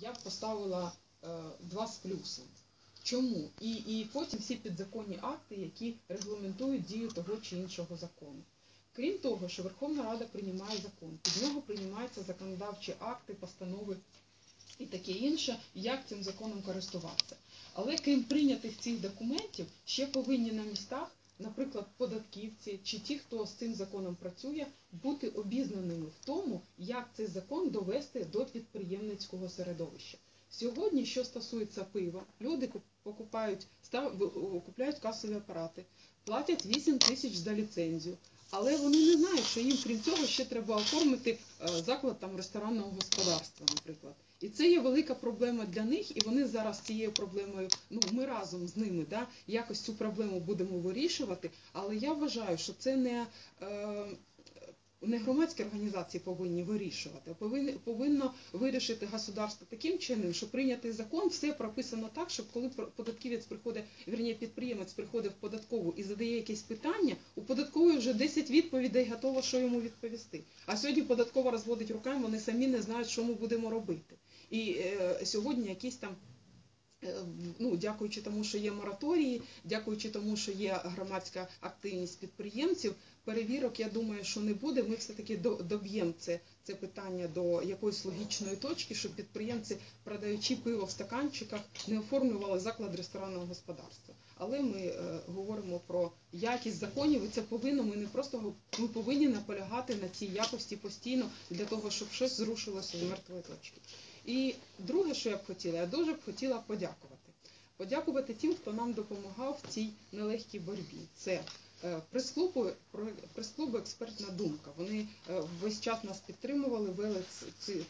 я б поставила е, два з плюсом. Чому? І, і потім всі підзаконні акти, які регламентують дію того чи іншого закону. Крім того, що Верховна Рада приймає закон, під нього приймаються законодавчі акти, постанови і таке інше, як цим законом користуватися. Але крім прийнятих цих документів, ще повинні на містах, наприклад, податківці чи ті, хто з цим законом працює, бути обізнаними в тому, як цей закон довести до підприємницького середовища. Сьогодні, що стосується пива, люди куп- покупають, став, купляють касові апарати, платять 8 тисяч за ліцензію, але вони не знають, що їм крім цього ще треба оформити е, заклад там ресторанного господарства, наприклад. І це є велика проблема для них, і вони зараз цією проблемою, ну ми разом з ними, да, якось цю проблему будемо вирішувати. Але я вважаю, що це не. Е, не громадські організації повинні вирішувати, повинні, повинно вирішити государство таким чином, що прийнятий закон, все прописано так, щоб коли податківець приходить, вірні, підприємець приходить в податкову і задає якесь питання, у податкової вже 10 відповідей готово, що йому відповісти. А сьогодні податкова розводить руками, вони самі не знають, що ми будемо робити. І е, сьогодні якісь там Е, ну, дякуючи тому, що є мораторії, дякуючи тому, що є громадська активність підприємців, перевірок, я думаю, що не буде. Ми все-таки до- доб'ємо це, це питання до якоїсь логічної точки, щоб підприємці, продаючи пиво в стаканчиках, не оформлювали заклад ресторанного господарства. Але ми е, говоримо про якість законів, і це повинно. Ми не просто ми повинні наполягати на цій якості постійно для того, щоб щось зрушилося з мертвої точки. І друге, що я б хотіла, я дуже б хотіла подякувати. Подякувати тим, хто нам допомагав в цій нелегкій боротьбі. Це е, прес-клубу, прес-клубу експертна думка. Вони е, весь час нас підтримували, вели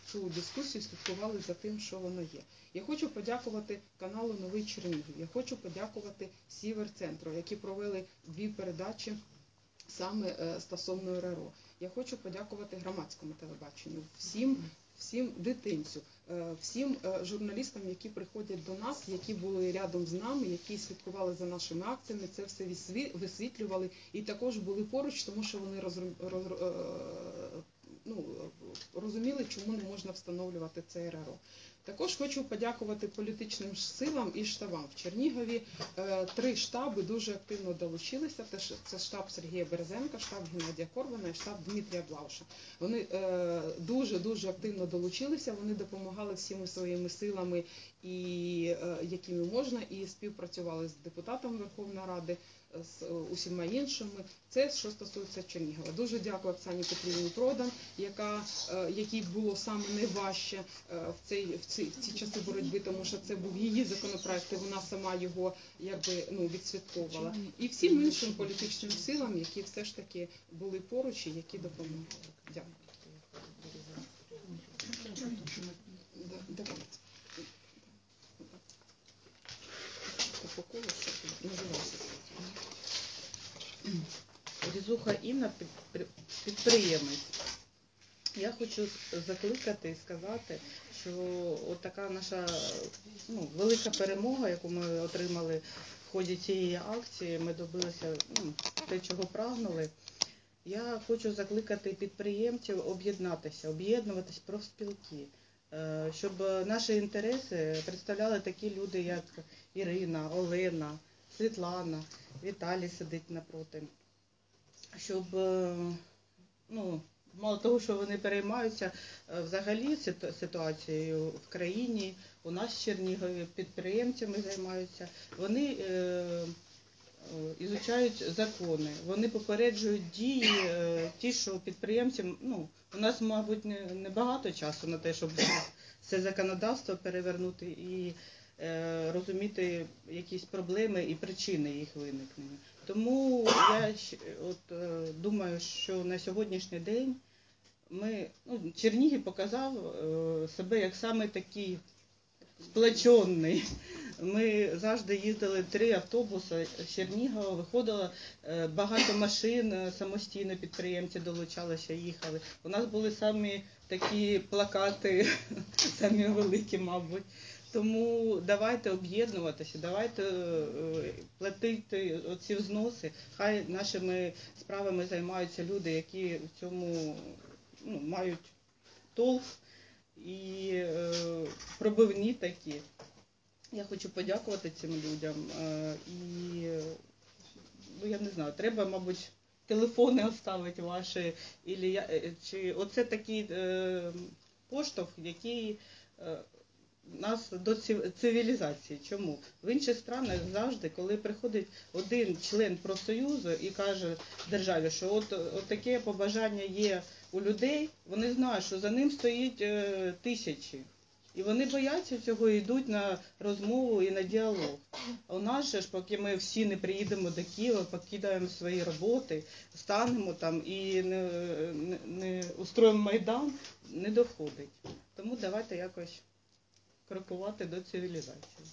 цю дискусію, слідкували за тим, що воно є. Я хочу подякувати каналу Новий Чернігів. Я хочу подякувати Сівер Центру, які провели дві передачі саме е, стосовно РРО. Я хочу подякувати громадському телебаченню, всім, всім дитинцю, всім е, журналістам, які приходять до нас, які були рядом з нами, які слідкували за нашими акціями, це все висві- висвітлювали і також були поруч, тому що вони е, ну, розуміли, чому не можна встановлювати це РРО. Також хочу подякувати політичним силам і штабам в Чернігові. Е, Три штаби дуже активно долучилися. Це штаб Сергія Березенка, штаб Геннадія Корбана і штаб Дмитрія Блауша. Вони е, дуже дуже активно долучилися. Вони допомагали всіми своїми силами, е, якими можна, і співпрацювали з депутатом Верховної Ради, з е, усіма іншими. Це що стосується Чернігова. Дуже дякую Оксані Петрівні Продан, яка е, якій було саме найважче е, в цей в ці, в ці часи боротьби, тому що це був її законопроект, і вона сама його якби ну відсвятковувала. І всім іншим політичним силам, які все ж таки були поруч і які допомагали. Дякую. Да, давайте. Різуха Інна підприємець. Я хочу закликати і сказати, що от така наша ну, велика перемога, яку ми отримали в ході цієї акції, ми добилися ну, те, чого прагнули. Я хочу закликати підприємців об'єднатися, об'єднуватись профспілки, е, щоб наші інтереси представляли такі люди, як Ірина, Олена, Світлана, Віталій сидить напроти. Щоб е, ну, мало того, що вони переймаються е, взагалі ситуацією в країні, у нас в Чернігові підприємцями займаються, вони е, ізучають закони, вони попереджують дії, ті, що підприємцям, ну, у нас, мабуть, не, не часу на те, щоб це законодавство перевернути і розуміти якісь проблеми і причини їх виникнення. Тому я от, е, думаю, що на сьогоднішній день ми, ну, Чернігів показав е, себе як саме такий сплочений. Ми завжди їздили три автобуси з Чернігова, виходило е, багато машин, е, самостійно підприємці долучалися, їхали. У нас були самі такі плакати, самі великі, мабуть. Тому давайте об'єднуватися, давайте е, платити оці взноси. Хай нашими справами займаються люди, які в цьому ну, мають толк і е, пробивні такі. Я хочу подякувати цим людям. Е, І ну я не знаю, треба, мабуть, телефони оставити ваші, ілі е, чи оце такий е, поштовх, який е, нас до цивілізації. Чому? В інших странах завжди, коли приходить один член профсоюзу і каже державі, що от, от таке побажання є у людей, вони знають, що за ним стоїть е, тисячі. І вони бояться цього і йдуть на розмову і на діалог. А у нас же ж, поки ми всі не приїдемо до Києва, покидаємо свої роботи, станемо там і не, не, не устроїмо майдан, не доходить. Тому давайте якось крокувати до цивілізації.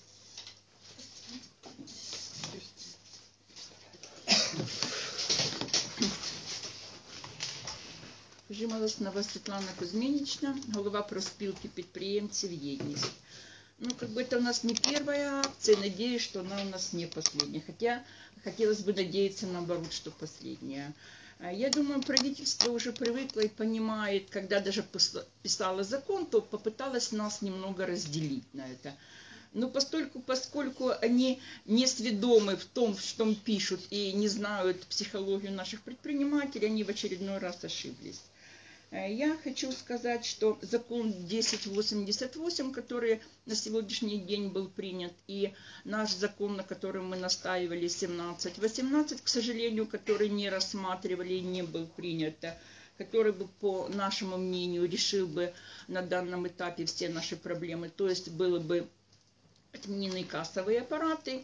Жимолоснова Світлана Кузьминична, голова профспілки підприємців «Єдність». Ну, как бы это у нас не первая акция, надеюсь, что она у нас не последняя. Хотя хотелось бы надеяться наоборот, что последняя. А Я думаю, правительство уже привыкло и понимает, когда даже писало закон, то попыталось нас немного разделить на это. Но постольку, поскольку они не сведомы в том, что пишут, и не знают психологию наших предпринимателей, они в очередной раз ошиблись. Э, Я хочу сказать, что закон 1088, который на сегодняшний день был принят, и наш закон, на котором мы настаивали, 1718, к сожалению, который не рассматривали не был принят, э, который бы, по нашему мнению, решил бы на данном этапе все наши проблемы. То есть было бы отменены кассовые аппараты,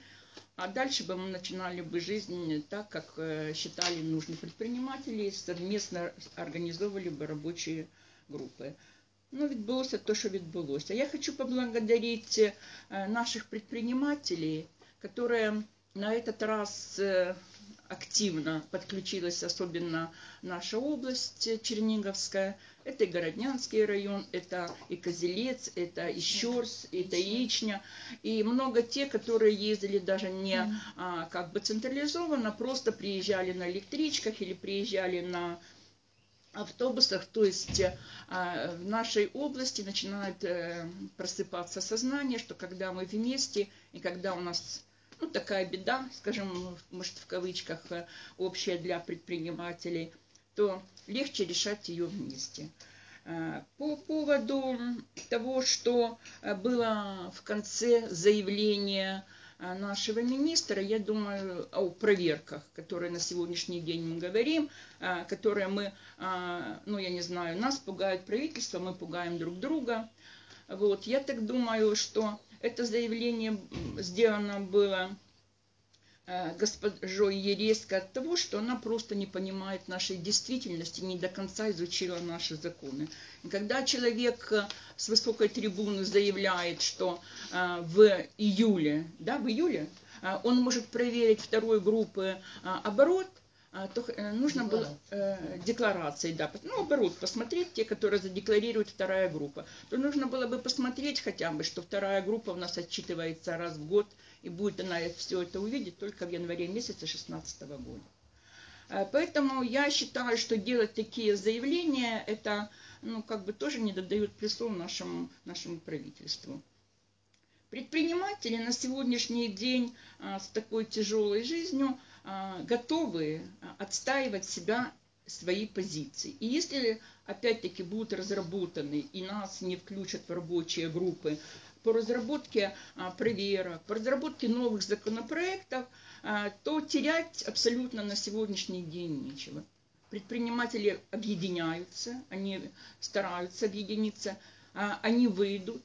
а дальше бы мы начинали бы жизнь так, как э, считали нужны предприниматели, совместно организовывали бы рабочие группы. Ну, відбулося то, що відбулося. Я хочу поблагодарить э, наших предпринимателей, которые на этот раз э, активно подключилась, особенно наша область Черниговская. Это и Городнянский район, это и Козелец, это и Щерс, это Яичня. И много те, которые ездили даже не а, как бы централизованно, просто приезжали на электричках или приезжали на автобусах, то есть а, в нашей области начинает э, просыпаться сознание, что когда мы вместе и когда у нас ну, такая беда, скажем, может в кавычках, э, общая для предпринимателей, то легче решать ее вместе. Э, По поводу того, что э, было в конце заявления нашего министра, я думаю о проверках, которые на сегодняшний день мы говорим, которые мы, ну я не знаю, нас пугает правительство, мы пугаем друг друга. Вот, я так думаю, что это заявление сделано было э, госпожой Ереско от того, что она просто не понимает нашей действительности, не до конца изучила наши законы. И когда человек э, с высокой трибуны заявляет, что э, в июле, да, в июле он может проверить второй группы оборот, то э, нужно было э, декларации, да, ну, оборот посмотреть, те, которые задекларирует вторая группа, то нужно было бы посмотреть хотя бы, что вторая группа у нас отчитывается раз в год, и будет она все это увидеть только в январе месяце 2016 года. Э, Поэтому я считаю, что делать такие заявления, это, ну, как бы тоже не додает плюсов нашему, нашему правительству. Предприниматели на сегодняшний день а, с такой тяжелой жизнью а, готовы а, отстаивать себя, свои позиции. И если опять-таки будут разработаны и нас не включат в рабочие группы по разработке а, проверок, по разработке новых законопроектов, а, то терять абсолютно на сегодняшний день нечего. Предприниматели объединяются, они стараются объединиться, а, они выйдут,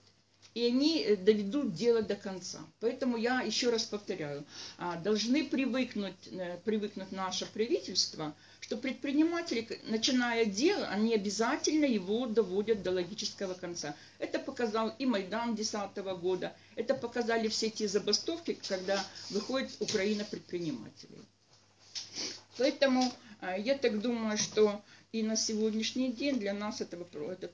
и они э, доведут дело до конца. Поэтому я еще раз повторяю, а, должны привыкнуть, э, привыкнуть наше правительство, что предприниматели, начиная дело, они обязательно его доводят до логического конца. Это показал и Майдан 2010 года, это показали все те забастовки, когда выходит Украина предпринимателей. Поэтому а, я так думаю, что и на сегодняшний день для нас этот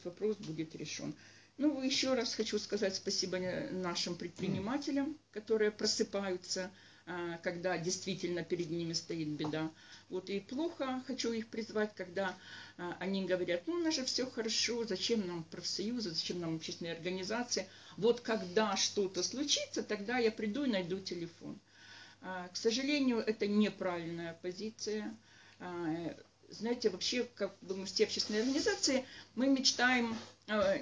вопрос будет решен. Ну, еще раз хочу сказать спасибо нашим предпринимателям, которые просыпаются, а, когда действительно перед ними стоит беда. Вот и плохо хочу их призвать, когда а, они говорят, ну у нас же все хорошо, зачем нам профсоюзы, зачем нам общественные организации. Вот когда что-то случится, тогда я приду и найду телефон. А, к сожалению, это неправильная позиция. Знаете, вообще, как мы все общественные организации, мы мечтаем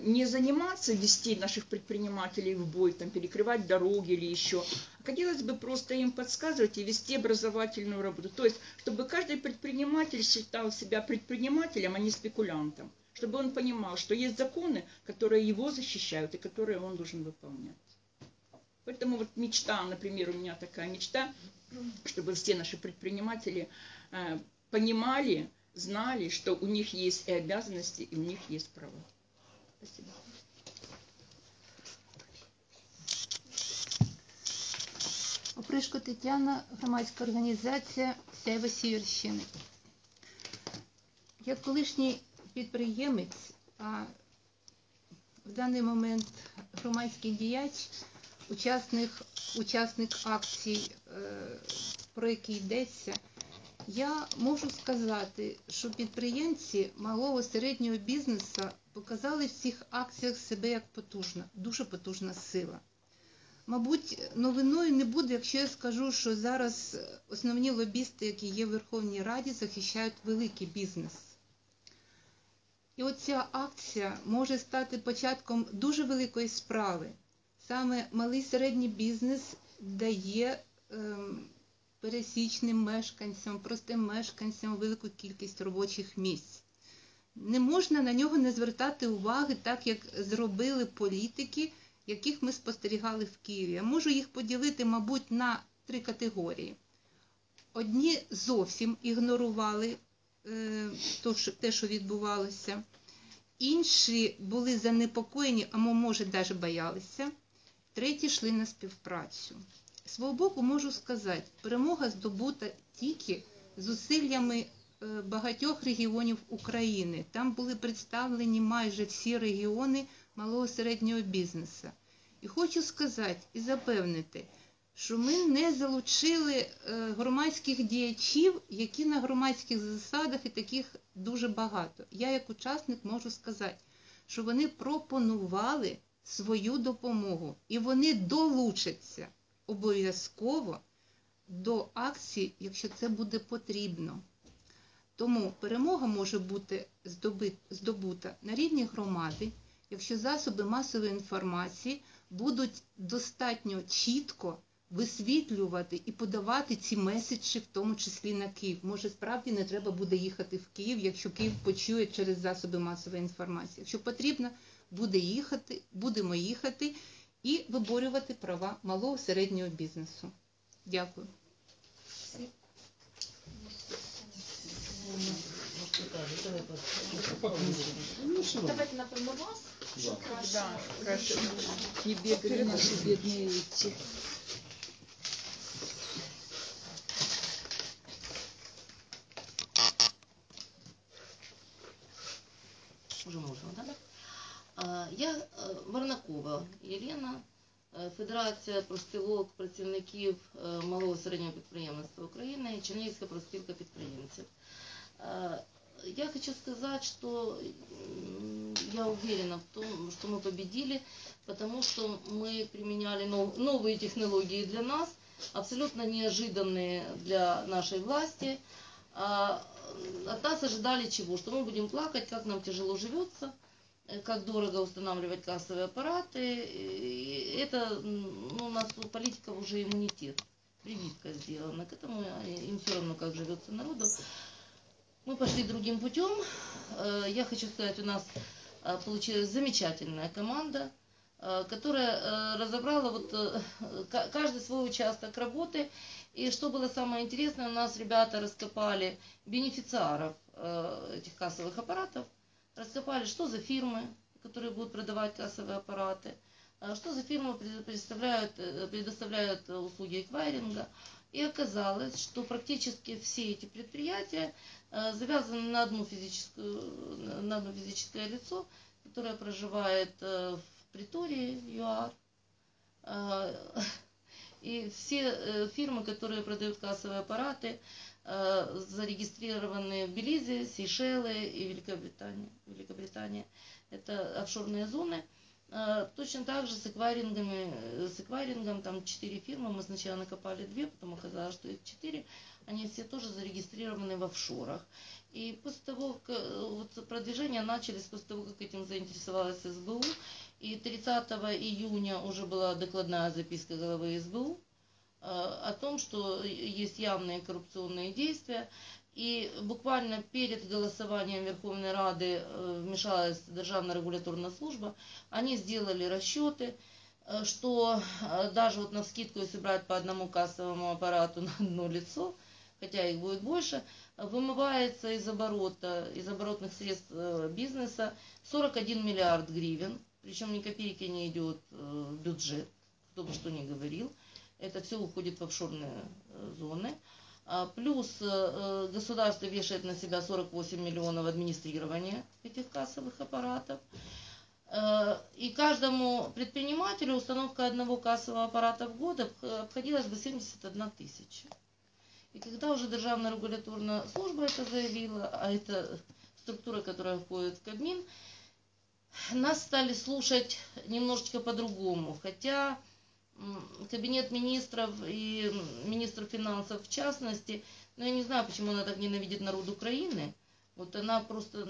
не заниматься, вести наших предпринимателей в бой, там, перекрывать дороги или еще, Хотелось бы просто им подсказывать и вести образовательную работу. То есть, чтобы каждый предприниматель считал себя предпринимателем, а не спекулянтом. Чтобы он понимал, что есть законы, которые его защищают и которые он должен выполнять. Поэтому вот мечта, например, у меня такая мечта, чтобы все наши предприниматели э, понимали, знали, что у них есть и обязанности, и у них есть права. Спасибо. Опришко Тетяна, громадська організація Сяйва Сіверщини. Як колишній підприємець, а в даний момент громадський діяч, учасник, учасник акцій, про які йдеться, я можу сказати, що підприємці малого середнього бізнесу показали в цих акціях себе як потужна, дуже потужна сила. Мабуть, новиною не буде, якщо я скажу, що зараз основні лобісти, які є в Верховній Раді, захищають великий бізнес. І оця акція може стати початком дуже великої справи. Саме малий середній бізнес дає ем, пересічним мешканцям, простим мешканцям велику кількість робочих місць. Не можна на нього не звертати уваги, так як зробили політики – яких ми спостерігали в Києві. Я можу їх поділити, мабуть, на три категорії. Одні зовсім ігнорували те, що відбувалося, інші були занепокоєні, а може, навіть боялися, треті йшли на співпрацю. Свого боку, можу сказати, перемога здобута тільки зусиллями багатьох регіонів України. Там були представлені майже всі регіони малого середнього бізнесу. І хочу сказати і запевнити, що ми не залучили громадських діячів, які на громадських засадах і таких дуже багато. Я як учасник можу сказати, що вони пропонували свою допомогу і вони долучаться обов'язково до акції, якщо це буде потрібно. Тому перемога може бути здобута на рівні громади, якщо засоби масової інформації будуть достатньо чітко висвітлювати і подавати ці меседжі, в тому числі на Київ. Може, справді не треба буде їхати в Київ, якщо Київ почує через засоби масової інформації. Якщо потрібно, буде їхати, будемо їхати і виборювати права малого середнього бізнесу. Дякую. Давайте, напевно, вас. Да, хорошо. краще. Не бегали наши бедные эти. Я Варнакова Єлена, Федерація профспілок працівників малого і середнього підприємництва України, Чернігівська профспілка підприємців. Я хочу сказать, что я уверена в том, что мы победили, потому что мы применяли новые технологии для нас, абсолютно неожиданные для нашей власти. От нас ожидали чего? Что мы будем плакать, как нам тяжело живется, как дорого устанавливать кассовые аппараты. И это ну, у нас у политиков уже иммунитет, прививка сделана к этому, им все равно, как живется народу. Мы пошли другим путем. Я хочу сказать, у нас получилась замечательная команда, которая разобрала вот каждый свой участок работы. И что было самое интересное, у нас ребята раскопали бенефициаров этих кассовых аппаратов, раскопали, что за фирмы, которые будут продавать кассовые аппараты, что за фирмы предоставляют, предоставляют услуги эквайринга. И оказалось, что практически все эти предприятия завязаны на одну физическую, на одно физическое лицо, которое проживает в Притории, ЮАР. И все э, фирмы, которые продают кассовые аппараты, э, зарегистрированы в Белизе, Сейшелы и Великобритания. Великобритания. Это офшорные зоны. Э, Точно так же с эквайрингами, э, с эквайрингом там четыре фирмы, мы сначала накопали две, потом оказалось, что их четыре, они все тоже зарегистрированы в офшорах. И после того, как э, вот продвижения начались после того, как этим заинтересовалась СБУ, и 30 июня уже была докладная записка главы СБУ э, о том, что есть явные коррупционные действия. И буквально перед голосованием Верховной Рады э, вмешалась Державная регуляторная служба. Они сделали расчеты, э, что э, даже вот на скидку, если брать по одному кассовому аппарату на одно лицо, хотя их будет больше, вымывается из оборота, из оборотных средств э, бизнеса 41 миллиард гривен, причем ни копейки не идет э, в бюджет, кто бы что ни говорил, это все уходит в офшорные э, зоны. А Плюс э, э, государство вешает на себя 48 миллионов администрирования этих кассовых аппаратов. И каждому предпринимателю установка одного кассового аппарата в год обх- обходилась бы 71 тысяча. И когда уже Державная регуляторная служба это заявила, а это структура, которая входит в Кабмин, нас стали слушать немножечко по-другому. Хотя кабинет министров и министр финансов в частности, но я не знаю, почему она так ненавидит народ Украины. Вот она просто,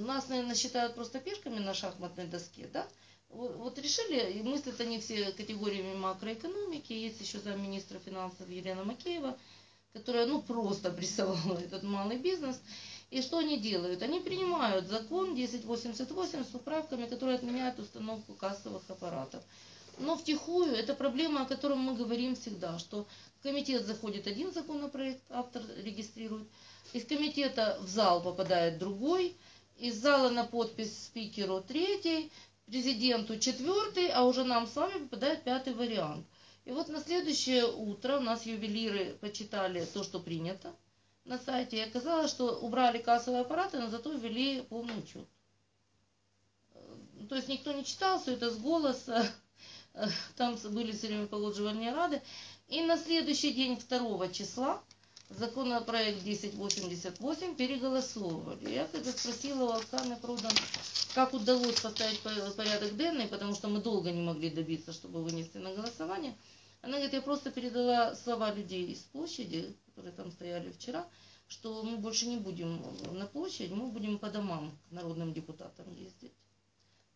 нас, наверное, считают просто пешками на шахматной доске, да? Вот вот решили, и мыслят они все категориями макроэкономики. Есть еще замминистра финансов Елена Макеева, которая, ну, просто прессовала этот малый бизнес. И что они делают? Они принимают закон 1088 с поправками, которые отменяют установку кассовых аппаратов. Но втихую, это проблема, о которой мы говорим всегда, что в комитет заходит один законопроект, автор регистрирует, из комитета в зал попадает другой, из зала на подпись спикеру третий, президенту четвертый, а уже нам с вами попадает пятый вариант. И вот на следующее утро у нас ювелиры почитали то, что принято на сайте, и оказалось, что убрали кассовые аппараты, но зато ввели полный учет. Э, То есть никто не читал, все это с голоса, там были все время погодживания рады. И на следующий день 2 числа законопроект 1088 переголосовывали. Я когда спросила у Оксаны Продан, как удалось поставить по- порядок денный, потому что мы долго не могли добиться, чтобы вынести на голосование, она говорит, я просто передала слова людей из площади, которые там стояли вчера, что мы больше не будем на площадь, мы будем по домам к народным депутатам ездить.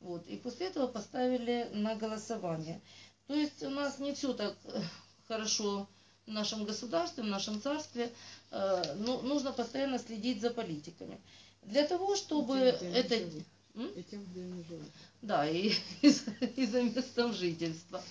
Вот. И после этого поставили на голосование. То есть у нас не все так э, хорошо в нашем государстве, в нашем царстве. Э, ну, нужно постоянно следить за политиками. Для того, чтобы это... И тем, где они живут. Да, и, и за- и за местом жительства.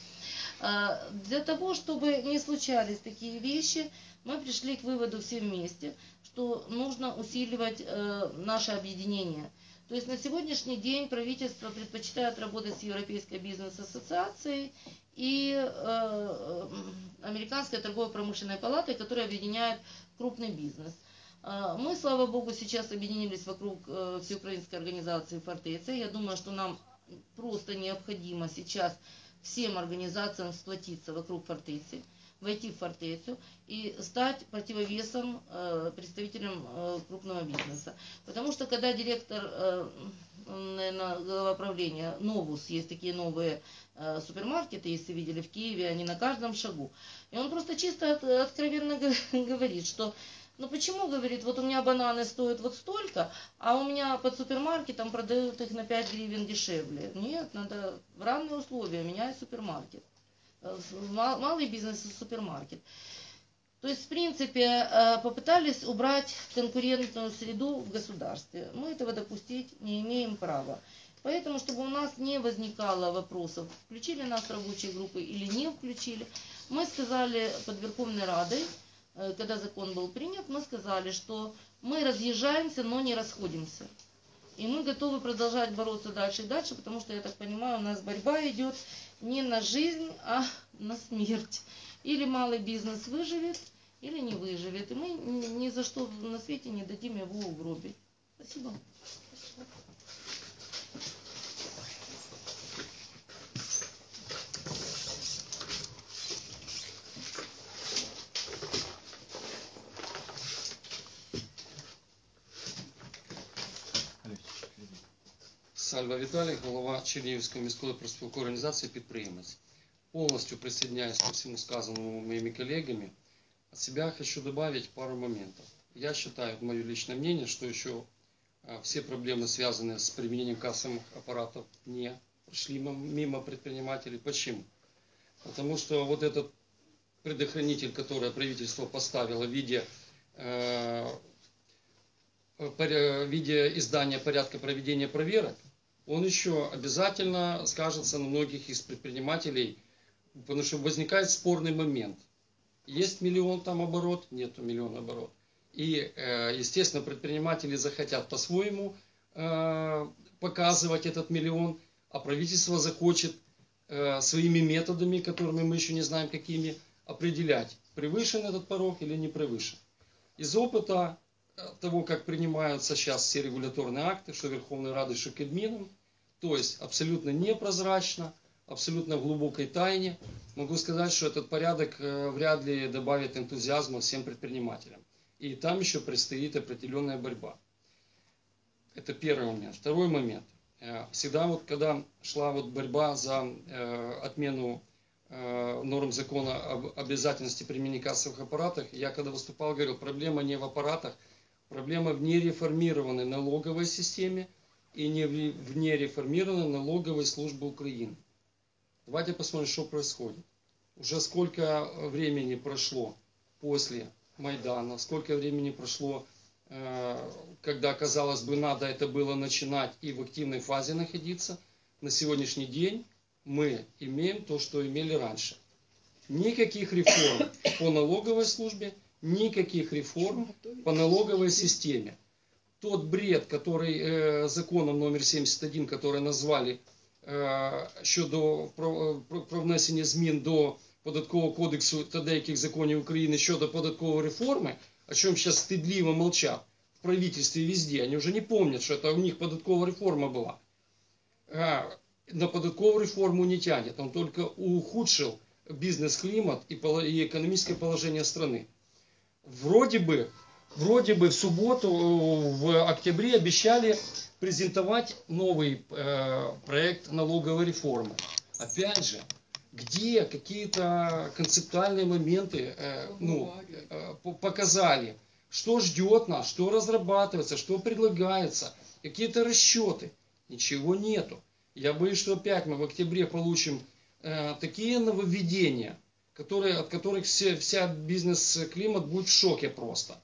А, Для того, чтобы не случались такие вещи, мы пришли к выводу все вместе, что нужно усиливать э, наше объединение. То есть на сегодняшний день правительство предпочитает работать с Европейской бизнес-ассоциацией и э, м, Американской торгово-промышленной палатой, которая объединяет крупный бизнес. А, Мы, слава богу, сейчас объединились вокруг э, всеукраинской организации «Фортеция». Я думаю, что нам просто необходимо сейчас всем организациям сплотиться вокруг «Фортеции», войти в «Фортецию» и стать противовесом э, представителям э, крупного бизнеса. Потому что когда директор, э, наверное, глава правления, Новус, есть такие новые супермаркеты, если видели в Киеве, они на каждом шагу. И он просто чисто от- откровенно говорит, что ну почему, говорит, вот у меня бананы стоят вот столько, а у меня под супермаркетом продают их на 5 гривен дешевле. Нет, надо в равные условия, меняй супермаркет. Э, Малый бизнес и супермаркет. То есть, в принципе, э, попытались убрать конкурентную среду в государстве. Мы этого допустить не имеем права. Поэтому, чтобы у нас не возникало вопросов, включили нас рабочие группы или не включили, мы сказали под Верховной Радой, э, когда закон был принят, мы сказали, что мы разъезжаемся, но не расходимся. И мы готовы продолжать бороться дальше и дальше, потому что, я так понимаю, у нас борьба идет не на жизнь, а на смерть. Или малый бизнес выживет, или не выживет. И мы ни за что на свете не дадим его угробить. Спасибо. Сальва Віталій, голова Чернігівської міської профспілкової організації підприємець. Полностью присоединяюсь ко всему сказанному моими коллегами. От себя хочу добавить пару моментов. Я считаю, это мое личное мнение, что еще а, все проблемы, связанные с применением кассовых аппаратов, не прошли мимо- мимо предпринимателей. Почему? Потому что вот этот предохранитель, который правительство поставило в виде, э, поря- в виде издания порядка проведения проверок, он еще обязательно скажется на многих из предпринимателей, потому что возникает спорный момент. Есть миллион там оборот, нету миллиона оборот. И, э, естественно, предприниматели захотят по-своему э, показывать этот миллион, а правительство захочет э, своими методами, которыми мы еще не знаем какими, определять, превышен этот порог или не превышен. Из опыта того, как принимаются сейчас все регуляторные акты, что Верховной Радой, что Кабмином, то есть абсолютно непрозрачно, абсолютно в глубокой тайне, могу сказать, что этот порядок э, вряд ли добавит энтузиазма всем предпринимателям. И там еще предстоит определенная борьба. Это первый момент. Второй момент. Э, Всегда вот, когда шла вот борьба за э, отмену э, норм закона об обязательности применения кассовых аппаратов, я когда выступал, говорил, проблема не в аппаратах, проблема в нереформированной налоговой системе и не в нереформированной налоговой службе Украины. Давайте посмотрим, что происходит. Уже сколько времени прошло после Майдана, сколько времени прошло, э, когда, казалось бы, надо это было начинать и в активной фазе находиться. На сегодняшний день мы имеем то, что имели раньше. Никаких реформ по налоговой службе, никаких реформ по налоговой системе. Тот бред, который э, законом номер 71, который назвали е, щодо про, про, про внесення змін до податкового кодексу та деяких законів України щодо податкової реформи, о чем сейчас стыдливо молчат в правительстве везде, они уже не помнят, что это у них податковая реформа была. А, На податковую реформу не тянет, он только ухудшил бизнес-климат и, поло- и экономическое положение страны. Вроде бы, вроде бы в субботу, э, в октябре обещали презентовать новый э, проект налоговой реформы. Опять же, где какие-то концептуальные моменты э, ну, э, по- показали, что ждет нас, что разрабатывается, что предлагается, какие-то расчеты. Ничего нету. Я боюсь, что опять мы в октябре получим э, такие нововведения, которые, от которых все, вся бизнес-климат будет в шоке просто.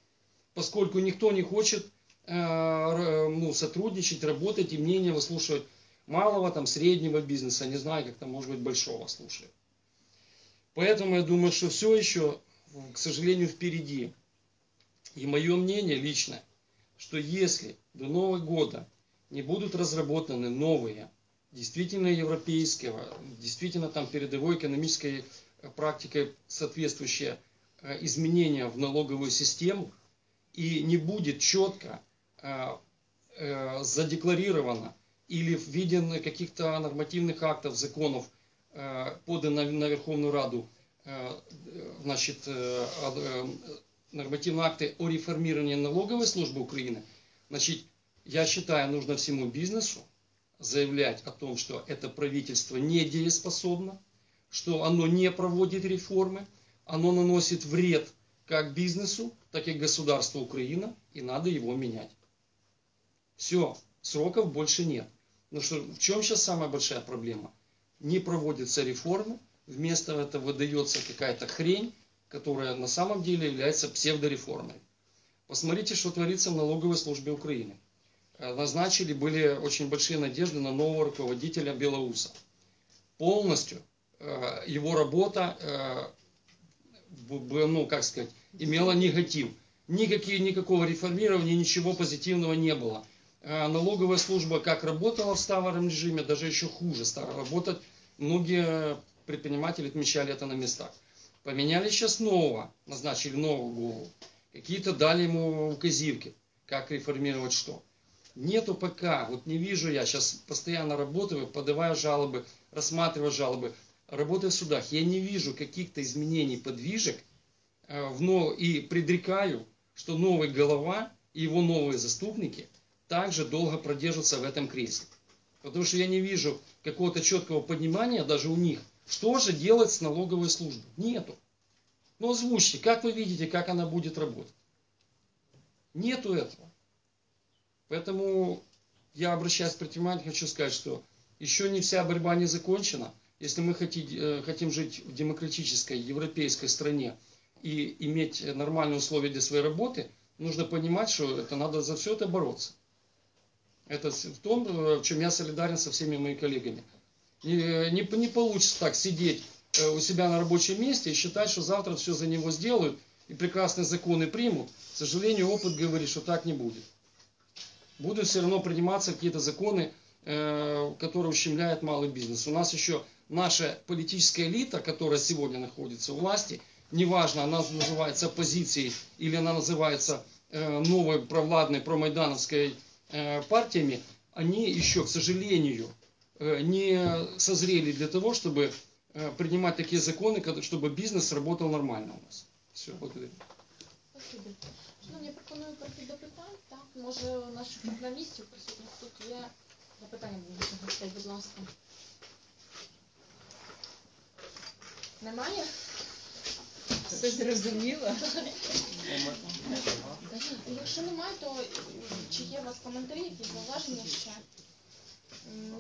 Поскольку никто не хочет э, р- ну, сотрудничать, работать и мнение выслушивать малого, там, среднего бизнеса, не знаю, как там, может быть, большого слушают. Поэтому я думаю, что все еще, к сожалению, впереди. И мое мнение личное, что если до Нового года не будут разработаны новые, действительно европейского, действительно там передовой экономической э, практикой соответствующие э, изменения в налоговую систему, и не будет четко э, э, задекларировано или в виде каких-то нормативных актов, законов, подано на Верховную Раду, значит, нормативные акты о реформировании налоговой службы Украины, значит, я считаю, нужно всему бизнесу заявлять о том, что это правительство недееспособно, что оно не проводит реформы, оно наносит вред как бизнесу, так и государству Украина, и надо его менять. Все, сроков больше нет. Но что, в чем сейчас самая большая проблема? Не проводятся реформы, вместо этого выдается какая-то хрень, которая на самом деле является псевдореформой. Посмотрите, что творится в налоговой службе Украины. Э, Назначили, были очень большие надежды на нового руководителя Белоуса. Полностью его работа, э, ну, как сказать, имела негатив. Никакие, никакого реформирования, ничего позитивного не было. Э, Налоговая служба как работала в старом режиме, даже еще хуже стала работать. Многие предприниматели отмечали это на местах. Поменяли сейчас нового, назначили нового голову. Какие-то дали ему указивки, как реформировать что. Нету пока, вот не вижу я, сейчас постоянно работаю, подавая жалобы, рассматриваю жалобы, работаю в судах. Я не вижу каких-то изменений подвижек э, в но- и предрекаю, что новый голова и его новые заступники также долго продержатся в этом кресле. Потому что я не вижу какого-то четкого понимания даже у них, что же делать с налоговой службой. Нету. Ну озвучьте, как вы видите, как она будет работать. Нету этого. Поэтому я обращаюсь к предпринимателям, хочу сказать, что еще не вся борьба не закончена. Если мы хотим, э, хотим жить в демократической, европейской стране и иметь нормальные условия для своей работы, нужно понимать, что это надо за все это бороться. Это в том, э, в чем я солидарен со всеми моими коллегами. Не, не, не получится так сидеть э, у себя на рабочем месте и считать, что завтра все за него сделают и прекрасные законы примут. К сожалению, опыт говорит, что так не будет. Будут все равно приниматься какие-то законы, которые ущемляют малый бизнес. У нас еще наша политическая элита, которая сегодня находится у власти, неважно, она называется оппозицией или она называется э, новой провладной промайдановской э, партиями, они еще, к сожалению, э, не созрели для того, чтобы э, принимать такие законы, когда- чтобы бизнес работал нормально у нас. Все, благодарю. Спасибі. Шановні, я пропоную перейти до питань. Так, може у наших журналістів присутніх тут є запитання до наших гостей, будь ласка. Немає? Все зрозуміло. Якщо немає, то чи є у вас коментарі, якісь зауваження ще?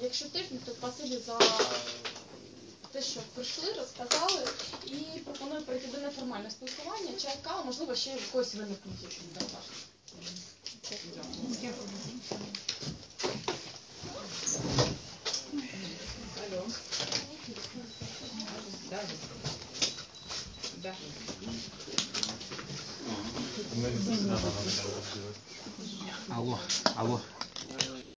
Якщо теж, ну, то спасибі за те, що прийшли, розказали. І пропоную перейти до неформального спілкування. Чай, кава, можливо, ще в когось виникнуть якісь зауваження. Алло. Да. Да. Алло, алло.